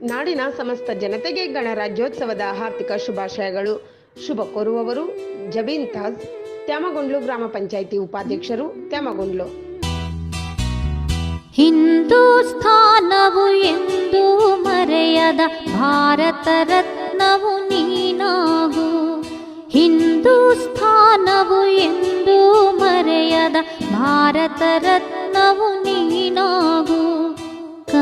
ನಾಡಿನ ಸಮಸ್ತ ಜನತೆಗೆ ಗಣರಾಜ್ಯೋತ್ಸವದ ಹಾರ್ದಿಕ ಶುಭಾಶಯಗಳು. ಶುಭ ಕೋರುವವರು ಜಬೀನ್ ತಾಜ್, ತ್ಯಾಮಗೊಂಡ್ಲು ಗ್ರಾಮ ಪಂಚಾಯಿತಿ ಉಪಾಧ್ಯಕ್ಷರು ತ್ಯಾಮಗೊಂಡ್ಲು. ಹಿಂದೂಸ್ಥಾನವು ಎಂದು ಮರೆಯದ ಭಾರತ ರತ್ನವು ನೀನಾಗು. ಹಿಂದೂಸ್ಥಾನವು ಎಂದು ಮರೆಯದ ಭಾರತ ರತ್ನವು ನೀನಾಗು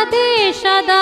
রাধে সদা